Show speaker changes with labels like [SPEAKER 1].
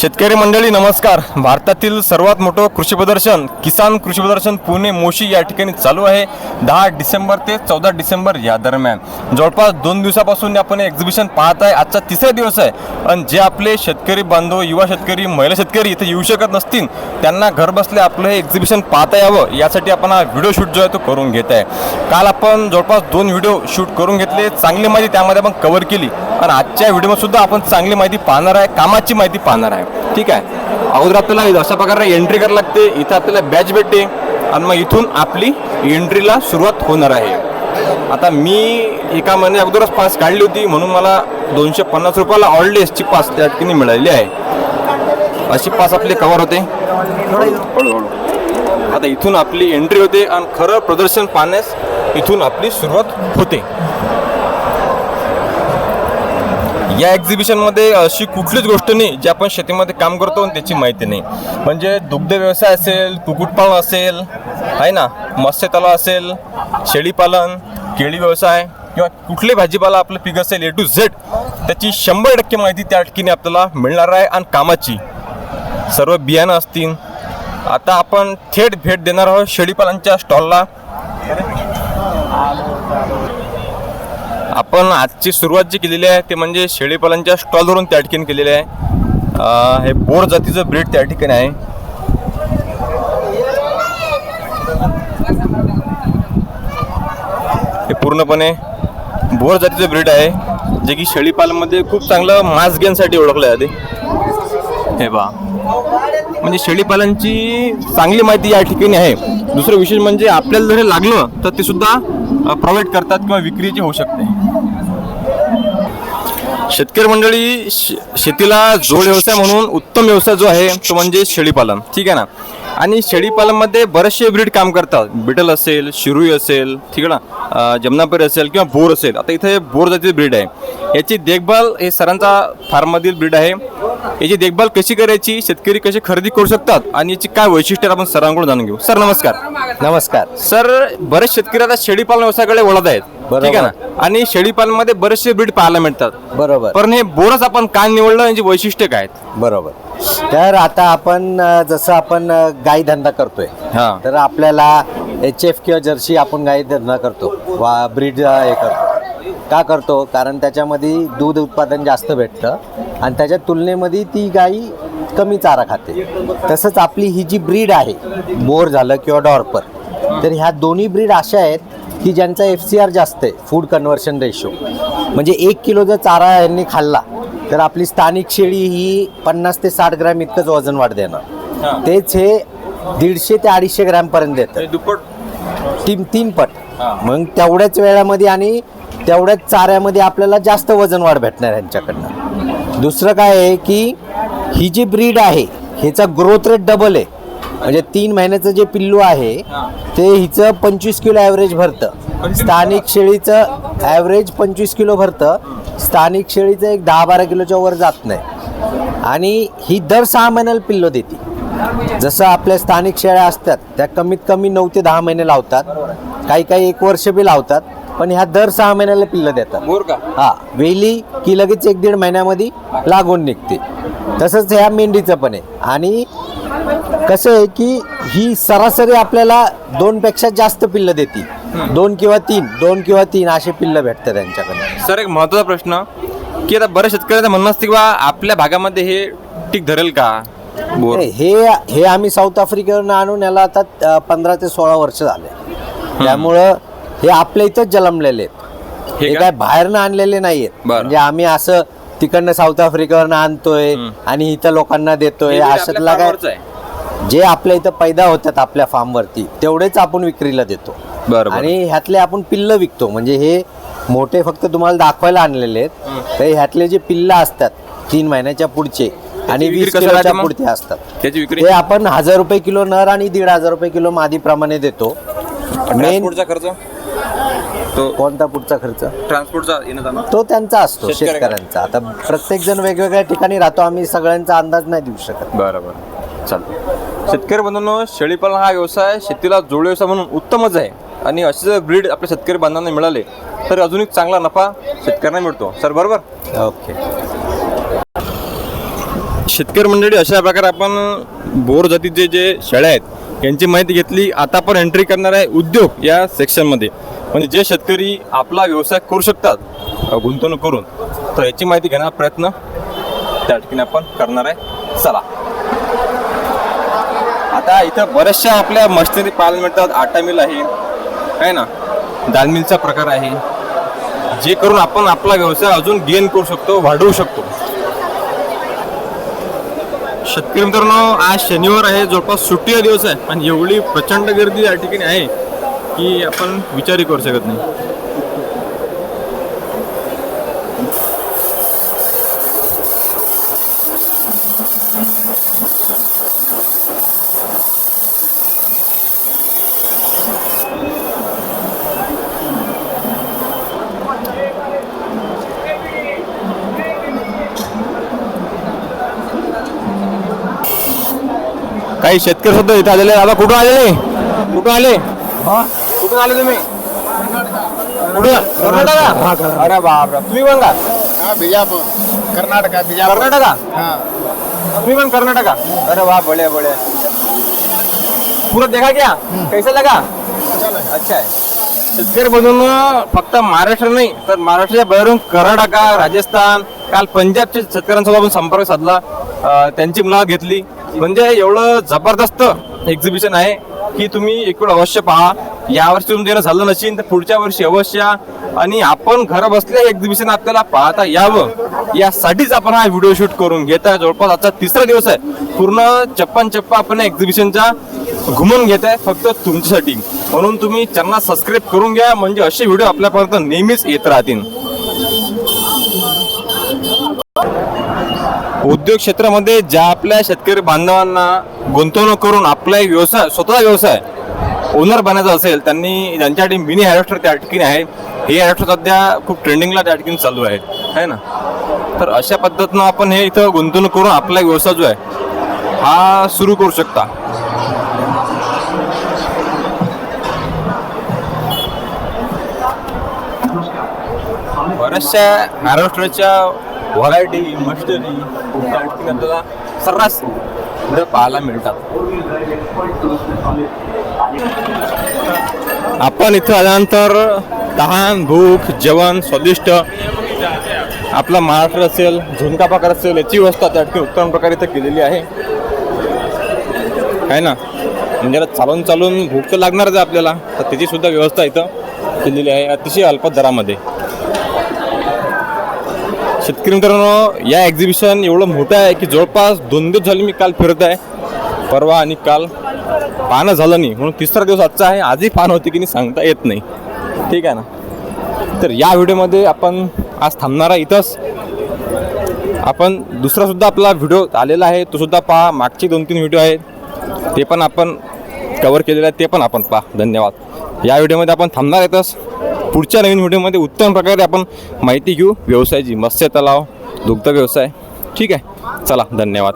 [SPEAKER 1] शेतकरी मंडळी नमस्कार. भारतातील सर्वात मोठं कृषी प्रदर्शन किसान कृषी प्रदर्शन पुणे मोशी या ठिकाणी चालू आहे. दहा डिसेंबर ते चौदा डिसेंबर या दरम्यान. जवळपास दोन दिवसापासून आपण एक्झिबिशन पाहत आहे. आजचा तिसरा दिवस आहे. आणि जे आपले शेतकरी बांधव युवा शेतकरी महिला शेतकरी इथे येऊ शकत नसतील त्यांना घरबसल्या आपलं हे एक्झिबिशन पाहता यावं. यासाठी आपण हा व्हिडिओ शूट जो आहे तो करून घेत आहे. काल आपण जवळपास दोन व्हिडिओ शूट करून घेतले. चांगली माहिती त्यामध्ये आपण कव्हर केली. आणि आजच्या व्हिडिओमध्ये सुद्धा आपण चांगली माहिती पाहणार आहे. कामाची माहिती पाहणार आहे. ठीक आहे. अगोदर आपल्याला अशा प्रकारे एंट्री करायला लागते. इथं आपल्याला बॅच भेटते. आणि मग इथून आपली एंट्रीला सुरुवात होणार आहे. आता मी एका महिने अगोदरच पास काढली होती. म्हणून मला दोनशे पन्नास रुपयाला ऑल डेजची पास त्या ठिकाणी मिळालेली आहे. अशी पास आपले कवर होते. आता इथून आपली एंट्री होते. आणि खरं प्रदर्शन पाहण्यास इथून आपली सुरुवात होते. या एक्झिबिशनमध्ये अशी कुठलीच गोष्ट नाही जी आपण शेतीमध्ये काम करतो आणि त्याची माहिती नाही. म्हणजे दुग्ध व्यवसाय असेल कुक्कुटपालन असेल आहे ना? मत्स्य तलाव असेल शेळीपालन केळी व्यवसाय किंवा कुठले भाजीपाला आपलं पीक असेल ए टू झेड त्याची शंभर टक्के माहिती त्या ठिकाणी आपल्याला मिळणार आहे आणि कामाची. सर्व बियाणं असतील. आता आपण थेट भेट देणार आहोत शेळीपालनच्या स्टॉलला. आपण आजची सुरुवात जी केलेली आहे ते म्हणजे शेळीपालनच्या स्टॉलवरून त्या ठिकाणी केलेले आहे. हे बोर जातीचं ब्रीड त्या ठिकाणी आहे. हे पूर्णपणे बोर जातीचं ब्रीड आहे जे की शेळीपालनमध्ये खूप चांगलं मास घेण्यासाठी ओळखलं जाते. हे बा म्हणजे शेळीपालनची चांगली माहिती या ठिकाणी आहे. दुसरं विशेष म्हणजे आपल्याला जर लागलं तर ते सुद्धा प्रोव्हाइड करतात किंवा विक्रीची होऊ शकते. शेतकरी मंडळी श- शेतीला जोड व्यवसाय म्हणून उत्तम व्यवसाय जो आहे तो म्हणजे शेळीपालन. ठीक आहे ना? आणि शेळीपालनमध्ये बरेचसे ब्रीड काम करतात. बिटल असेल शिरुई असेल ठीक आहे ना? अं, जमनापरी असेल किंवा बोर असेल. आता इथे बोर जातीचे ब्रीड आहे. याची देखभाल हे सरांचा फार्ममधील ब्रीड आहे. याची देखभाल कशी करायची शेतकरी कशी खरेदी करू शकतात आणि याची काय वैशिष्ट्य आपण सरांकडून जाणून घेऊ. सर नमस्कार.
[SPEAKER 2] नमस्कार.
[SPEAKER 1] सर बरेच शेतकरी आता शेळीपालन व्यवसायाकडे वळत आहेत.
[SPEAKER 2] बरोबर.
[SPEAKER 1] ठीक आहे ना? आणि शेळीपालनमध्ये बरेचसे ब्रीड पाहायला मिळतात.
[SPEAKER 2] बरोबर.
[SPEAKER 1] पण हे बोरच आपण काय निवडलं यांची वैशिष्ट्य काय आहेत?
[SPEAKER 2] बरोबर. तर आता आपण अ, जसं आपण अ, गाई धंदा करतोय
[SPEAKER 1] हा.
[SPEAKER 2] तर आपल्याला एच एफ किंवा जर्सी आपण गाई धंदा करतो वा ब्रीड हे करतो. का करतो? कारण त्याच्यामध्ये दूध उत्पादन जास्त भेटतं आणि त्याच्या तुलनेमध्ये ती गाई कमी चारा खाते. तसंच आपली ही जी ब्रीड आहे बोर झालं किंवा डॉर्पर तर ह्या दोन्ही ब्रीड अशा आहेत की ज्यांचा एफ सी आर जास्त आहे फूड कन्व्हर्शन रेशो म्हणजे एक किलो जर चारा यांनी खाल्ला तर आपली स्थानिक शेळी ही पन्नास ते साठ ग्रॅम इतकंच वजन वाढ. देणार. तेच हे दीडशे ते अडीचशे ग्रॅम पर्यंत देतं.
[SPEAKER 1] हे दुप्पट.
[SPEAKER 2] तीन तीन पट. मग तेवढ्याच वेळामध्ये आणि तेवढ्याच चाऱ्यामध्ये आपल्याला जास्त वजन वाढ भेटणार यांच्याकडनं दुसरं काय आहे की ही जी ब्रीड आहे ह्याचा ग्रोथ रेट डबल आहे. म्हणजे तीन महिन्याचं जे पिल्लू आहे ते हिचं पंचवीस किलो ॲव्हरेज भरतं. स्थानिक शेळीचं ॲव्हरेज पंचवीस किलो भरतं. स्थानिक शेळीचं एक दहा बारा किलोच्या वर जात नाही. आणि ही दर सहा महिन्याला पिल्लो देते. जसं आपल्या स्थानिक शेळ्या असतात त्या कमीत कमी नऊ ते दहा महिने लावतात. काही काही एक वर्ष बी लावतात पण ह्या दर सहा महिन्याला पिल्लं देतात. हा वेली की लगेच एक दीड महिन्यामध्ये लागून निघते. तसंच ह्या मेंढीचं पण आहे. आणि कसं आहे की ही सरासरी आपल्याला दोनपेक्षा जास्त पिल्लं देते. दोन किंवा तीन दोन किंवा तीन असे पिल्लं भेटतात त्यांच्याकडे
[SPEAKER 1] सर एक महत्त्वाचा प्रश्न की आता बऱ्याच शेतकऱ्यांचं म्हणणं असते की बा आपल्या भागामध्ये हे टिक धरेल का? बोर.
[SPEAKER 2] हे हे आम्ही साऊथ आफ्रिकेवरून आणून याला आता अ, पंधरा ते सोळा वर्ष झाले. त्यामुळं हे आपल्या इथंच जन्मलेले आहेत.
[SPEAKER 1] हे
[SPEAKER 2] हे? काय बाहेरनं आणलेले नाहीयेत.
[SPEAKER 1] बरं.
[SPEAKER 2] म्हणजे आम्ही असं तिकडनं साऊथ आफ्रिकेवरनं आणतोय आणि इथं लोकांना देतोय.
[SPEAKER 1] हे
[SPEAKER 2] अशातला काय. जे आपल्या इथं पैदा होतात आपल्या फार्मवरती तेवढेच आपण विक्रीला देतो.
[SPEAKER 1] बरं, बरं.
[SPEAKER 2] आणि ह्यातले आपण पिल्ल विकतो. म्हणजे हे मोठे फक्त तुम्हाला दाखवायला आणलेले आहेत. तर ह्यातले जे पिल्ल असतात तीन महिन्याच्या पुढचे आणि वीस किलोच्या? पुढचे असतात. ते आपण हजार रुपये किलो नर आणि दीड हजार रुपये किलो मादीप्रमाणे देतो. मेन
[SPEAKER 1] ट्रान्सपोर्टचा खर्च? तो
[SPEAKER 2] कोणता पुढचा खर्च?
[SPEAKER 1] ट्रान्सपोर्टचा येणं जाणं.
[SPEAKER 2] तो त्यांचा असतो
[SPEAKER 1] शेतकऱ्याकडे.
[SPEAKER 2] शेतकऱ्यांचा. आता प्रत्येक जण वेगवेगळ्या ठिकाणी राहतो आम्ही सगळ्यांचा अंदाज नाही देऊ शकत.
[SPEAKER 1] बरं बरं चालतं शेतकरी बंधूंनो शेळीपालन हा व्यवसाय शेतीला जोड व्यवसाय म्हणून उत्तमच आहे. आणि असे जर ब्रीड आपल्या शेतकरी बांधवांना मिळाले तर अजून एक चांगला नफा शेतकऱ्यांना मिळतो. सर बरोबर?
[SPEAKER 2] ओके.
[SPEAKER 1] शेतकरी मंडळी अशा प्रकारे आपण बोर जातीचे जे शेळ्या आहेत यांची माहिती घेतली. आता आपण एंट्री करणार आहे उद्योग या सेक्शनमध्ये म्हणजे जे शेतकरी आपला व्यवसाय करू शकतात गुंतवणूक करून तर याची माहिती घेण्याचा प्रयत्न त्या ठिकाणी आपण करणार आहे. चला. आता इथं बऱ्याचशा आपल्या मशिनरी पाहायला मिळतात. आटा मिल आहे. आहे ना? दाल मिलचा प्रकार आहे. जे करून आपण आपला व्यवसाय अजून गेन करू शकतो वाढवू शकतो. शेतकरी मित्रांनो आज शनिवार आहे जवळपास सुट्टीचा दिवस आहे आणि एवढी प्रचंड गर्दी या ठिकाणी आहे की आपण विचारही करू शकत नाही. काही शेतकरी सुद्धा इथे आलेले दादा कुठून आलेले? कुठून आले? कुठून आले तुम्ही? कर्नाटका? अरे बाप तुम्ही पण का?
[SPEAKER 3] हाँ बीजापुर. कर्नाटक बीजापुर.
[SPEAKER 1] कर्नाटका?
[SPEAKER 3] हाँ.
[SPEAKER 1] तुम्ही पण कर्नाटका? अरे वाह बढिया बढिया. पूरा देखा क्या? कैसा लगा? अच्छा. आहे शेतकरी मधून फक्त महाराष्ट्र नाही तर महाराष्ट्राच्या बाहेरून कर्नाटका राजस्थान काल पंजाबच्या शेतकऱ्यांसोबत आपण संपर्क साधला. अं, त्यांची मुलाखत घेतली. म्हणजे एवढं जबरदस्त एक्झिबिशन आहे की तुम्ही एक वेळ अवश्य पहा. यावर्षी तुमचं येणं झालं नसेल तर पुढच्या वर्षी अवश्य. या. आणि आपण घर बसल्या एक्झिबिशन आपल्याला पाहता यावं. यासाठीच आपण हा व्हिडिओ शूट करून घेत आहे. जवळपास आजचा तिसरा दिवस आहे. पूर्ण चप्पन चप्पा आपण एक्झिबिशनचा घुमून घेत आहे. फक्त तुमच्यासाठी. म्हणून तुम्ही चॅनल सबस्क्राईब करून घ्या. म्हणजे असे व्हिडिओ आपल्यापर्यंत नेहमीच येत राहतील. उद्योग क्षेत्रामध्ये ज्या आपल्या शेतकरी बांधवांना गुंतवणूक करून आपला एक व्यवसाय स्वतः व्यवसाय ओनर बनायचा असेल त्यांनी ज्यांच्यासाठी मिनी हॅरेस्टर त्या ठिकाणी आहे. हे हॅरेस्टर सध्या खूप ट्रेंडिंगला त्या ठिकाणी चालू आहे. है ना? तर अशा पद्धतीनं आपण हे इथं गुंतवणूक करून आपला व्यवसाय जो आहे हा सुरू करू शकता. बऱ्याचशा महाराष्ट्राच्या व्हरायटी मस्टरी त्या आपल्याला सर्रास इथं पाहायला मिळतात. आपण इथं आल्यानंतर तहान भूक जेवण स्वादिष्ट आपला महाराष्ट्र असेल झुणका प्रकार असेल याची व्यवस्था त्या ठिकाणी उत्तम प्रकारे इथं केलेली आहे. आहे ना? म्हणजे चालून चालून भूक तर लागणारच आहे आपल्याला तर त्याची सुद्धा व्यवस्था इथं केलेली आहे अतिशय अल्प दरामध्ये. शेतकरी मित्रांनो या एक्झिबिशन एवढं मोठं आहे की जवळपास दोन दिवस झाले मी काल फिरत आहे. परवा आणि काल पानं झालं नाही. म्हणून तिसरा दिवस आजचा आहे. आजही पाहणं होती की नाही सांगता येत नाही. ठीक आहे ना? तर या व्हिडिओमध्ये आपण आज थांबणार आहे इथंच. आपण दुसरासुद्धा आपला व्हिडिओ आलेला आहे. तो सुद्धा पहा. मागचे दोन तीन व्हिडिओ आहेत. ते पण आपण कवर केलेले आहेत. ते पण आपण पहा. धन्यवाद. या व्हिडिओमध्ये आपण थांबणार येतच पुढच्या नवीन व्हिडिओमध्ये उत्तम प्रकारे आपण माहिती घेऊ. व्यवसायाची मत्स्य तलाव दुग्ध व्यवसाय ठीक आहे? चला धन्यवाद.